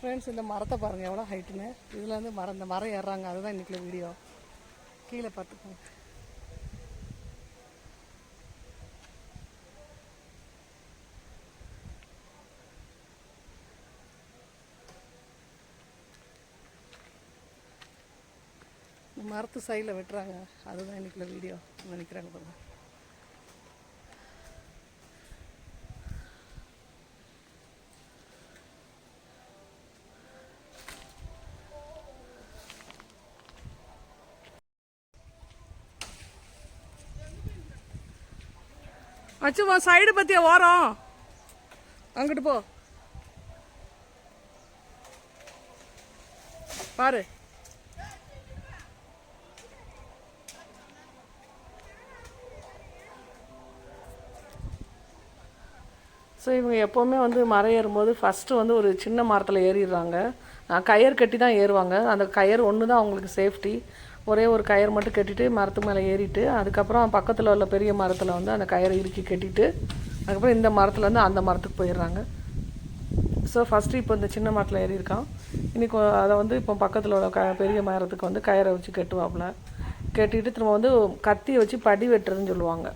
Friends இந்த மரத்தை பாருங்கள் எவ்வளோ ஹைட்டுன்னு இதில் வந்து மரம் இந்த மரம் ஏறுறாங்க. அதுதான் இன்றைக்குள்ள வீடியோ கீழே பார்த்துக்கோங்க. மரத்து சைடில் வெட்டுறாங்க. அதுதான் இன்றைக்குள்ள வீடியோ நினைக்கிறாங்க பாருங்கள் அச்சுமா சைடு பற்றிய ஓரம் அங்கிட்டு போ. பாரு. ஸோ இவங்க எப்போவுமே வந்து மரம் ஏறும்போது ஃபஸ்ட்டு வந்து ஒரு சின்ன மரத்தில் ஏறிடுறாங்க. கயிறு கட்டி தான் ஏறுவாங்க. அந்த கயிறு ஒன்று தான் அவங்களுக்கு சேஃப்டி ஒரே ஒரு கயிறு மட்டும் கட்டிட்டு மரத்து மேலே ஏறிட்டு அதுக்கப்புறம் பக்கத்தில் உள்ள பெரிய மரத்தில் வந்து அந்த கயிறை இறுக்கி கட்டிட்டு அதுக்கப்புறம் இந்த மரத்தில் இருந்து அந்த மரத்துக்கு போயிடுறாங்க. ஸோ ஃபஸ்ட்டு இப்போ இந்த சின்ன மரத்தில் ஏறியிருக்கான் இன்றைக்கி அதை வந்து இப்போ பக்கத்தில் உள்ள க பெரிய மரத்துக்கு வந்து கயிறை வச்சு கட்டுவாப்புல. கட்டிட்டு திரும்ப வந்து கத்தியை வச்சு படி வெட்டுறதுன்னு சொல்லுவாங்க.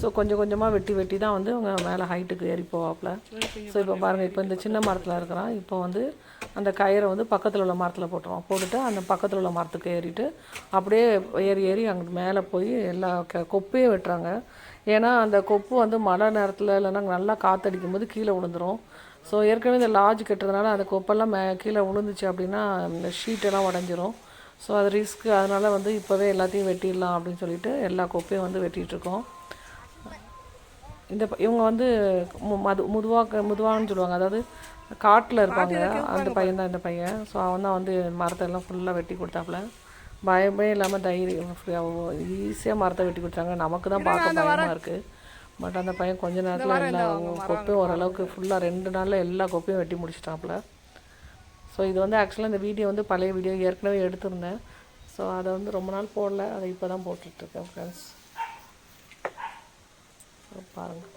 ஸோ கொஞ்சம் கொஞ்சமாக வெட்டி வெட்டி தான் வந்து அவங்க மேலே ஹைட்டுக்கு ஏறி போவாப்புல. ஸோ இப்போ பாருங்கள் இப்போ இந்த சின்ன மரத்தில் இருக்கிறான். இப்போ வந்து அந்த கயிறை வந்து பக்கத்தில் உள்ள மரத்தில் போட்டுருவோம் போட்டுட்டு அந்த பக்கத்தில் உள்ள மரத்துக்கு ஏறிட்டு அப்படியே ஏறி ஏறி அங்கிட்டு மேலே போய் எல்லா க கொப்பையும் வெட்டுறாங்க. ஏன்னா அந்த கொப்பு வந்து மழை நேரத்தில் இல்லைன்னா நல்லா காற்றடிக்கும் போது கீழே விழுந்துரும். ஸோ ஏற்கனவே இந்த லாட்ஜ் கட்டுறதுனால அந்த கொப்பெல்லாம் மே கீழே விழுந்துச்சு அப்படின்னா இந்த ஷீட்டெல்லாம் உடஞ்சிரும். ஸோ அது ரிஸ்க்கு அதனால் வந்து இப்போவே எல்லாத்தையும் வெட்டிடலாம் அப்படின்னு சொல்லிட்டு எல்லா கொப்பையும் வந்து வெட்டிகிட்ருக்கோம் இருக்கோம். இந்த இவங்க வந்து மு- மது முதுவா முதுவான்னு சொல்லுவாங்க. அதாவது காட்டில் இருப்பாங்க. அந்த பையன் தான் இந்த பையன். ஸோ அவன் தான் வந்து மரத்தை எல்லாம் ஃபுல்லாக வெட்டி கொடுத்தாப்புல. பயமே இல்லாமல் தைரியம். ஈஸியாக மரத்தை வெட்டி கொடுத்தாங்க. நமக்கு தான் பார்க்க பயமாக இருக்குது பட் அந்த பையன் கொஞ்ச நேரத்தில் எல்லா கொப்பையும் ஓரளவுக்கு ஃபுல்லாக ரெண்டு நாளில் எல்லா கொப்பையும் வெட்டி முடிச்சிட்டாப்புல. ஸோ இது வந்து ஆக்சுவலாக இந்த வீடியோ வந்து பழைய வீடியோ ஏற்கனவே எடுத்திருந்தேன். ஸோ அதை வந்து ரொம்ப நாள் போடல. அதை இப்போ தான் போட்டுட்ருக்கேன் ஃப்ரெண்ட்ஸ் பாருங்கள்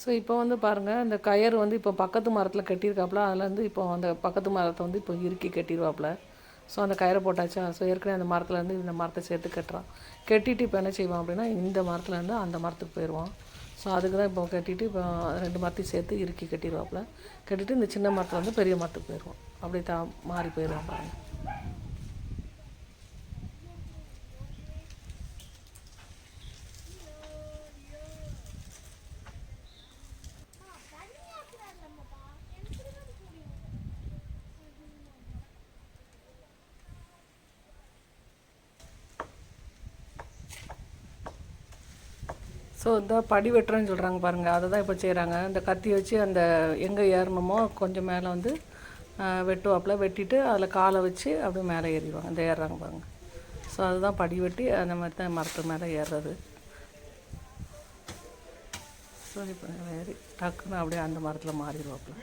ஸோ இப்போ வந்து பாருங்கள் இந்த கயர் வந்து இப்போ பக்கத்து மரத்தில் கட்டியிருக்காப்புல அதில் வந்து இப்போ அந்த பக்கத்து மரத்தை வந்து இப்போ இறுக்கி கட்டிடுவாப்புல ஸோ அந்த கயிறை போட்டாச்சா? ஸோ ஏற்கனவே அந்த மரத்தில் இருந்து இந்த மரத்தை சேர்த்து கட்டுறான். கட்டிட்டு இப்போ என்ன செய்வான் அப்படின்னா இந்த மரத்துலேருந்து அந்த மரத்துக்கு போயிடுவான். ஸோ அதுக்கு தான் இப்போ கட்டிட்டு இப்போ ரெண்டு மரத்தையும் சேர்த்து இறுக்கி கட்டிடுவாப்புல கட்டிட்டு இந்த சின்ன மரத்தில் வந்து பெரிய மரத்துக்கு போயிடுவான். அப்படியே தா மாறி போயிடுவான் பாருங்கள் ஸோ இந்த படி வெட்டுறேன்னு சொல்கிறாங்க பாருங்கள் அதை தான் இப்போ செய்கிறாங்க இந்த கத்தி வச்சு அந்த எங்கே ஏறணுமோ கொஞ்சம் மேலே வந்து வெட்டுவாப்புல. வெட்டிட்டு அதில் காலை வச்சு அப்படியே மேலே ஏறிடுவாங்க. இந்த ஏறுறாங்க பாருங்க. ஸோ அதுதான் படி வெட்டி அந்த மாதிரி தான் மரத்து மேலே ஏறுறது. ஸோ இப்போ ஏறி டக்குன்னு அப்படியே அந்த மரத்தில் மாறிடுவாப்புல.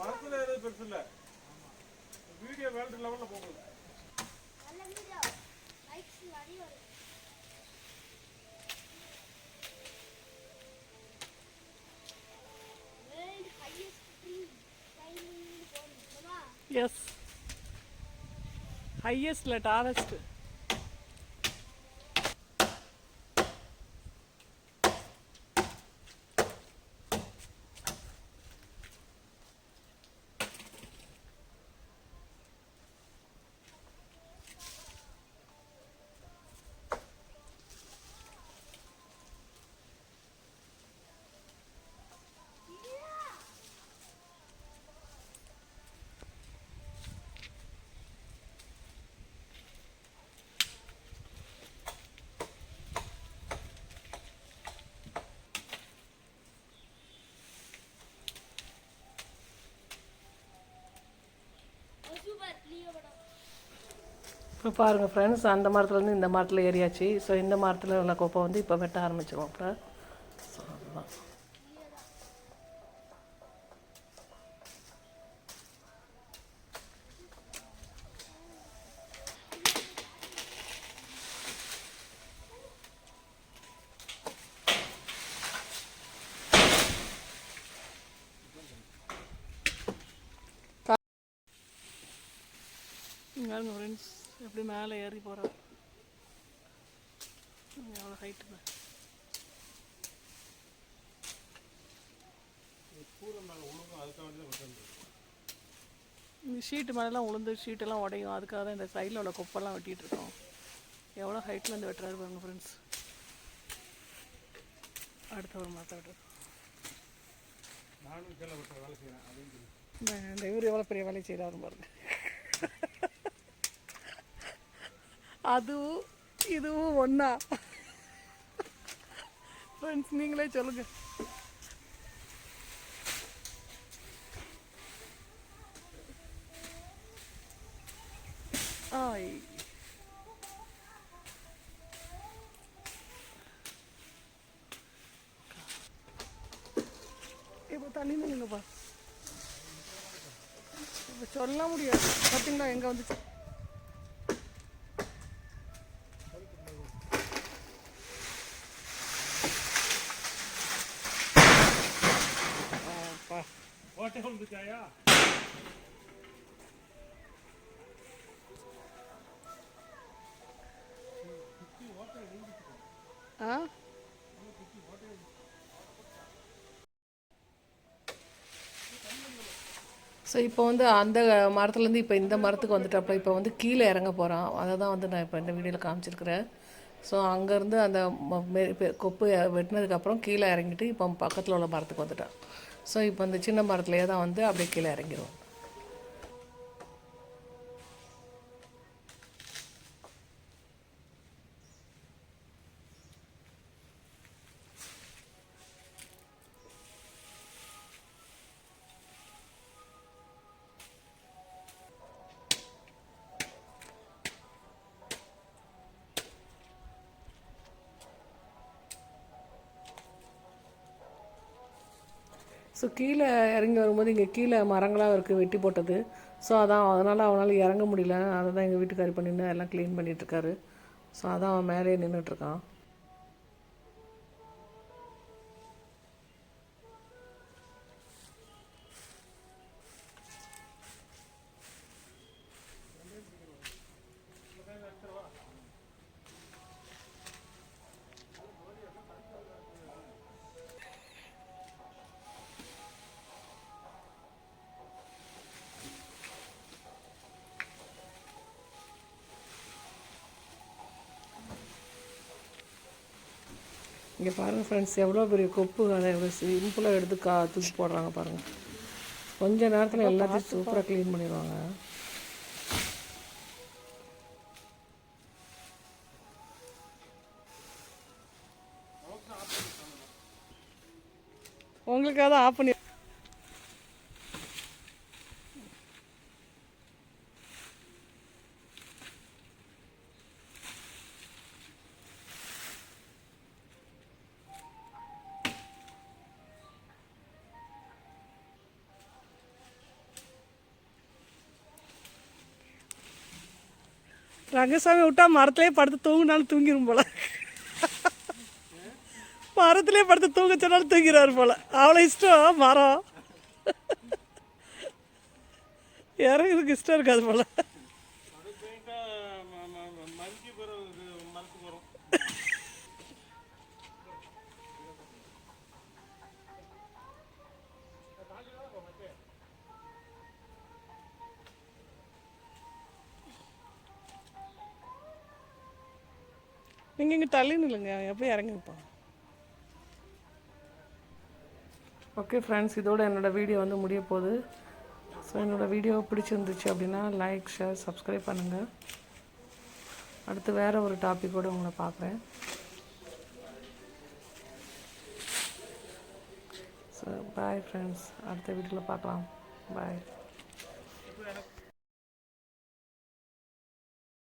மரத்தில் ஏறது பெருசு இல்லை. வீடியோ வேர்ல்டு லெவலில் yes highest let rest இப்போ பாருங்கள் ஃப்ரெண்ட்ஸ் அந்த மரத்துலேருந்து இந்த மரத்தில் ஏறியாச்சு. ஸோ இந்த மரத்தில் உள்ள கொப்பை வந்து இப்போ வெட்ட ஆரம்பிச்சிருவோம். அப்புறம் பாருங்க ஃப்ரெண்ட்ஸ் எப்படி மேலே ஏறி போகிறோம் எவ்வளோ ஹைட்டு கூரை மேலே உழுகும் அதுக்காக வேண்டி தான் வெட்டுறது இந்த ஷீட்டு மேலெலாம் உளுந்து ஷீட்டெல்லாம் உடையும். அதுக்காக தான் இந்த சைடில் உள்ள குப்பெல்லாம் வெட்டிட்டு இருக்கோம். எவ்வளோ ஹைட்டில் இருந்து வெட்டுறாரு பாருங்க ஃப்ரெண்ட்ஸ் அடுத்த ஒரு மாதம் வேலை இந்த இவர் எவ்வளோ பெரிய வேலையை செய்கிறாரு பாருங்க. அதுவும் இதுவும் ஒன்றா ஃப்ரெண்ட்ஸ் நீங்களே சொல்லுங்கள் ஆய். இப்போ தண்ணி நில்லுங்கப்பா. இப்போ சொல்ல முடியாது. பார்த்தீங்களா? எங்கே வந்துச்சு? ஆ? ஸோ இப்போ வந்து அந்த மரத்துலேருந்து இப்போ இந்த மரத்துக்கு வந்துட்டப்போ இப்போ வந்து கீழே இறங்க போகிறான் அதை தான் வந்து நான் இப்போ இந்த வீடியோவில் காமிச்சிருக்கிறேன். ஸோ அங்கேருந்து அந்த கொப்பு வெட்டினதுக்கப்புறம் கீழே இறங்கிட்டு இப்போ பக்கத்தில் உள்ள மரத்துக்கு வந்துட்டான். ஸோ இப்போ இந்த சின்ன மரத்துலேயே தான் வந்து அப்படியே கீழே இறங்கிடுவோம் ஸோ கீழே இறங்கி வரும்போது இங்கே கீழே மரங்களாக இருக்குது வெட்டி போட்டது. ஸோ அதான் அதனால் அவனால் இறங்க முடியல. அதை தான் எங்கள் வீட்டுக்காரி பண்ணின்னு எல்லாம் க்ளீன் பண்ணிகிட்ருக்காரு ஸோ அதான் அவன் மேலேயே நின்றுட்டுருக்கான் இங்கே பாருங்கள் ஃப்ரெண்ட்ஸ் எவ்வளோ பெரிய கொப்பு அதை எவ்வளோ சிம்பிளாக எடுத்து கா தூக்கி போடுறாங்க பாருங்கள் கொஞ்ச நேரத்தில் எல்லாத்தையும் சூப்பராக க்ளீன் பண்ணிடுவாங்க. உங்களுக்காக தான் ஆஃப் பண்ணி ரங்கசாமி விட்டா மரத்துலேயே படுத்து தூங்கினாலும் தூங்கிடும் போல. மரத்துலேயே படுத்து தூங்க சொன்னாலும் தூங்கிறார் போல. அவ்வளோ இஷ்டம் மரம். இறங்குறதுக்கு இஷ்டம் இருக்காது போல. நீங்கள் இங்கே தள்ளி நில்லுங்க. எப்போ இறங்கிப்பா ஓகே ஃப்ரெண்ட்ஸ் இதோட என்னோடய வீடியோ வந்து முடிய போகுது. ஸோ என்னோடய வீடியோ பிடிச்சிருந்துச்சு அப்படின்னா லைக் ஷேர் சப்ஸ்கிரைப் பண்ணுங்கள் அடுத்து வேறு ஒரு டாப்பிக்கோடு உங்களை பார்க்குறேன். ஸோ பாய் ஃப்ரெண்ட்ஸ் அடுத்த வீடியோவில் பார்க்கலாம். பாய்